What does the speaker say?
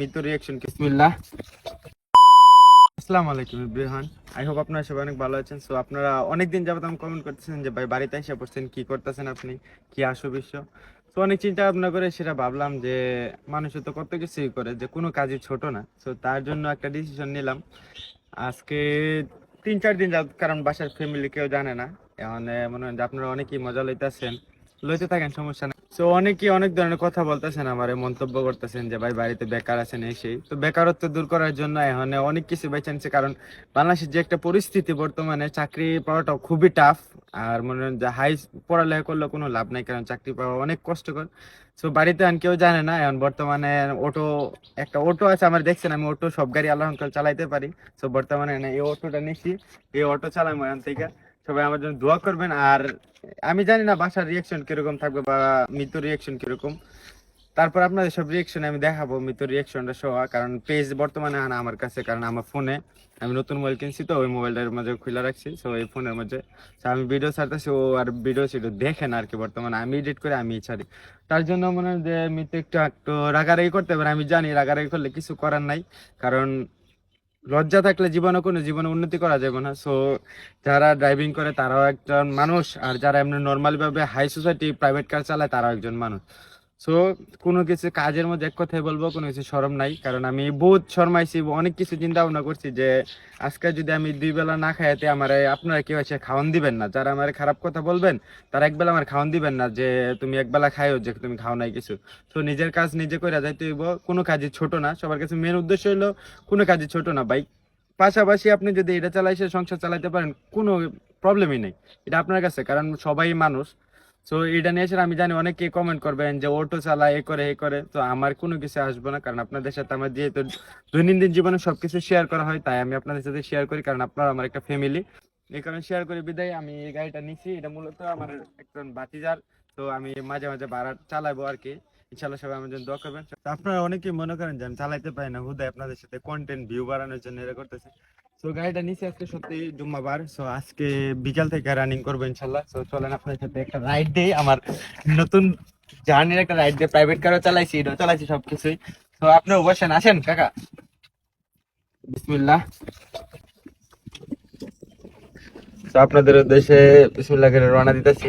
Mitu reaction বিসমিল্লাহ। আসসালামু আলাইকুম আই হোপ আপনারা সবাই অনেক ভালো আছেন। সো আপনারা অনেকদিন যাবত আমি কমেন্ট করতেছেন যে ভাই বাড়িতে এসে পড়ছেন কি করতেছেন আপনি? কি আসো বিশ্ব? তো অনেক চিন্তা ভাবনা করে সেটা ভাবলাম যে মানুষ তো কত কিছুই করে যে কোনো কাজই ছোট না। তো তার জন্য একটা ডিসিশন নিলাম। আজকে তিন চার দিন যাবত কারণ বাসার ফ্যামিলি কেউ জানে না। এখন মনে হয় যে আপনারা অনেকেই মজা লইতেছেন। লইতে থাকেন সমস্যা তো অনেকেই অনেক ধরনের কথা বলতেছেন আমারে, মন্তব্য করতেছেন যে, ভাই, বাড়িতে বেকার আছেন এই সেই। তো বেকারত্ব দূর করার জন্য এখন অনেক কিছু বেছে নিচ্ছে কারণ বাংলাদেশের যে একটা পরিস্থিতি বর্তমানে, চাকরি পাওয়াটা খুবই টাফ আর মনে হয় যে হাই পড়ালেখা করলে কোনো লাভ নাই, কারণ চাকরি পাওয়া অনেক কষ্টকর। তো বাড়িতে এখন কেউ জানে না, এখন বর্তমানে অটো, একটা অটো আছে আমার, দেখছেন আমি অটো, সব গাড়ি আল্লাহ চালাইতে পারি। তো বর্তমানে এই অটোটা নিছি, এই অটো চালাই এখান থেকে। সবাই আমার জন্য দোয়া করবেন। আর আমি জানি না বাসার রিয়াকশন কীরকম থাকবে বা মৃত্যুর রিয়াকশন কীরকম। তারপর আপনাদের সব রিয়াকশন আমি দেখাবো, মৃত্যুর রিয়াকশনটা সহ। কারণ পেজ বর্তমানে আনা আমার কাছে, কারণ আমার ফোনে আমি নতুন মোবাইল কিনছি তো, ওই মোবাইলটার মাঝে খুলে রাখছি। তো এই ফোনের মধ্যে আমি ভিডিও ছাড়তেছি, ও আর ভিডিও সেটা দেখে না আর কি বর্তমানে। আমি এডিট করে আমি ছাড়ি। তার জন্য মনে হয় যে মৃত্যু একটু একটু রাগারাগি করতে পারে আমি জানি রাগারাগি করলে কিছু করার নাই। কারণ লজ্জা থাকলে জীবনে কোনো জীবনে উন্নতি করা যাবে না। সো যারা ড্রাইভিং করে তারাও একজন মানুষ, আর যারা এমনি নর্মালভাবে হাই সোসাইটি প্রাইভেট কার চালায় তারাও একজন মানুষ। সো কোনো কিছু কাজের মধ্যে এক কথাই বলব, কোনো কিছু শরম নাই। কারণ আমি বহুত শর্মাইছি, অনেক কিছু চিন্তা ভাবনা করছি যে, আজকে যদি আমি দুই বেলা না খাইতে আমার আপনারা কেউ এসে খাওয়ান দিবেন না। যারা আমার খারাপ কথা বলবেন, তারা একবেলা আমার খাওয়ান দিবেন না যে, তুমি একবেলা খাইও যে, তুমি খাও নাই কিছু। তো নিজের কাজ নিজে করে যাইতে হইব, কোনো কাজই ছোট না। সবার কাছে মেন উদ্দেশ্য হলো কোনো কাজই ছোট না। বাইক পাশাপাশি আপনি যদি এটা চালাইছে সংসার চালাইতে পারেন, কোনো প্রবলেমই নেই। এটা আপনার কাছে, কারণ সবাই মানুষ। তো এটা নিয়ে আমি জানি অনেকে কমেন্ট করবেন যে অটো চালায়, এ করে এ করে। তো আমার কোনো কিছু আসব না, কারণ আপনাদের সাথে আমার যেহেতু দৈনন্দিন জীবনে সবকিছু শেয়ার করা হয়, তাই আমি আপনাদের সাথে শেয়ার করি, কারণ আপনারা আমার একটা ফ্যামিলি এই কারণে শেয়ার করি বিদায়, আমি এই গাড়িটা নিছি। এটা মূলত আমার একজন বাতিজার তো আমি মাঝে মাঝে ভাড়া চালাবো আর কি। ইনশাল্লাহ সবাই আমার জন্য দোয়া করবেন। আপনারা অনেকেই মনে করেন যে আমি চালাইতে পারি না। হুদায় আপনাদের সাথে কন্টেন্ট ভিউ বাড়ানোর জন্য এরা করতেছে। সো গাড়িটা নিচে আজকে সত্যি জুম্মাবার। সো আজকে বিকাল থেকে রানিং করব ইনশাল্লাহ। সো চলেন আপনাদের সাথে একটা রাইড দেই। আমার নতুন জার্নির একটা রাইড দিয়ে প্রাইভেট কারও চালাইছি, এটাও চালাইছি সবকিছুই। তো আপনিও বসেন আসেন, কাকা। বিসমিল্লাহ। তো আপনাদের উদ্দেশ্যে বিসমিল্লাহ রওনা দিতেছি।